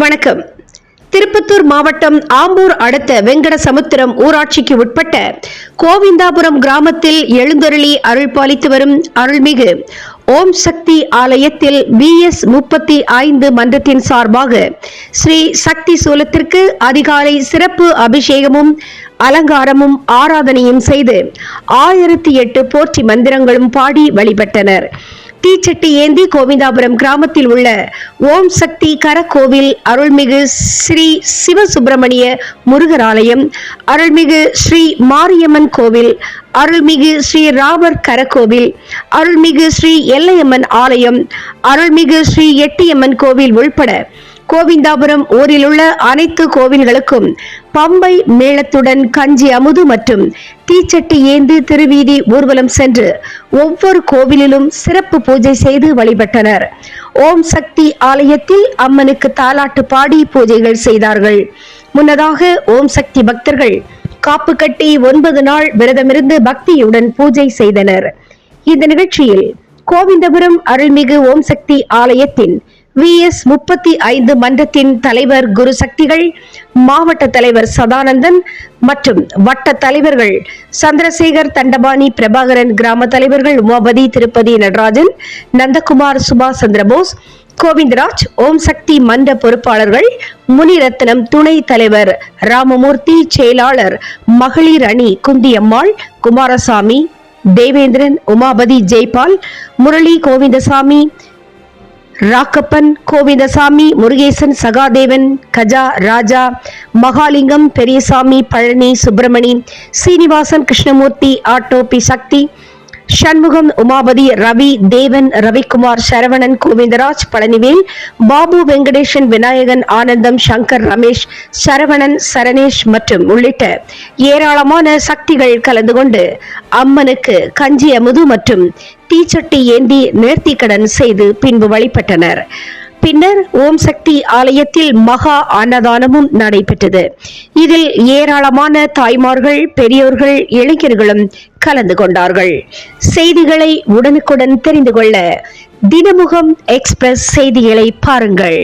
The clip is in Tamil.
வணக்கம். திருப்பத்தூர் மாவட்டம் ஆம்பூர் அடுத்த வெங்கடசமுத்திரம் ஊராட்சிக்கு உட்பட்ட கோவிந்தாபுரம் கிராமத்தில் எழுந்தருளி அருள் பாலித்து வரும் அருள்மிகு ஓம் சக்தி ஆலயத்தில் பிஎஸ் முப்பத்தி ஐந்து மன்றத்தின் சார்பாக ஸ்ரீ சக்தி சூலத்திற்கு அதிகாலை சிறப்பு அபிஷேகமும் அலங்காரமும் ஆராதனையும் செய்து ஆயிரத்தி எட்டு போற்றி மந்திரங்களும் பாடி வழிபட்டனர். தீச்சட்டி ஏந்தி கோவிந்தாபுரம் கிராமத்தில் உள்ள ஓம் சக்தி கரக்கோவில் அருள்மிகு ஸ்ரீ சிவசுப்பிரமணிய முருகர் ஆலயம் அருள்மிகு ஸ்ரீ மாரியம்மன் கோவில் அருள்மிகு ஸ்ரீ ராமர் கரக்கோவில் அருள்மிகு ஸ்ரீ எல்லையம்மன் ஆலயம் அருள்மிகு ஸ்ரீ எட்டியம்மன் கோவில் உள்பட கோவிந்தாபுரம் ஊரில் உள்ள அனைத்து கோவில்களுக்கும் பம்பை மேளத்துடன் கஞ்சி அமுது மற்றும் தீச்சட்டி ஏந்து திருவீதி ஊர்வலம் சென்று ஒவ்வொரு கோவிலிலும் சிறப்பு பூஜை செய்து வழிபட்டனர். ஓம் சக்தி ஆலயத்தில் அம்மனுக்கு தாலாட்டு பாடி பூஜைகள் செய்தார்கள். முன்னதாக ஓம் சக்தி பக்தர்கள் காப்பு கட்டி ஒன்பது நாள் விரதமிருந்து பக்தியுடன் பூஜை செய்தனர். இந்த நிகழ்ச்சியில் கோவிந்தபுரம் அருள்மிகு ஓம் சக்தி ஆலயத்தின் வி எஸ் முப்பத்தி ஐந்து மன்றத்தின் தலைவர் குரு சக்திகள் மாவட்ட தலைவர் சதானந்தன் மற்றும் வட்ட தலைவர்கள் சந்திரசேகர் தண்டபாணி பிரபாகரன் கிராம தலைவர்கள் உமாபதி திருப்பதி நடராஜன் நந்தகுமார் சுபாஷ் சந்திரபோஸ் கோவிந்தராஜ் ஓம் சக்தி மன்ற பொறுப்பாளர்கள் முனிரத்னம் துணை தலைவர் ராமமூர்த்தி செயலாளர் மகளிர் அணி குந்தியம்மாள் குமாரசாமி தேவேந்திரன் உமாபதி ஜெய்பால் முரளி கோவிந்தசாமி ராக்கப்பன் கோவிந்தசாமி முருகேசன் சகாதேவன் கஜா ராஜா மகாலிங்கம் பெரியசாமி பழனி சுப்பிரமணி சீனிவாசன் கிருஷ்ணமூர்த்தி ஆட்டோ பி சக்தி சண்முகம் உமாபதி ரவி தேவன் ரவிக்குமார் சரவணன் கோவிந்தராஜ் பழனிவேல் பாபு வெங்கடேசன் விநாயகன் ஆனந்தம் சங்கர் ரமேஷ் சரவணன் சரணேஷ் மற்றும் உள்ளிட்ட ஏராளமான சக்திகள் கலந்து கொண்டு அம்மனுக்கு கஞ்சி அமுது மற்றும் தீச்சட்டி ஏந்தி நேர்த்திக்கடன் செய்து பின்பு வழிபட்டனர். பின்னர் ஓம் சக்தி ஆலயத்தில் மகா அன்னதானமும் நடைபெற்றது. இதில் ஏராளமான தாய்மார்கள் பெரியோர்கள் இளைஞர்களும் கலந்து கொண்டார்கள். செய்திகளை உடனுக்குடன் தெரிந்து கொள்ள தினமுகம் எக்ஸ்பிரஸ் செய்திகளை பாருங்கள்.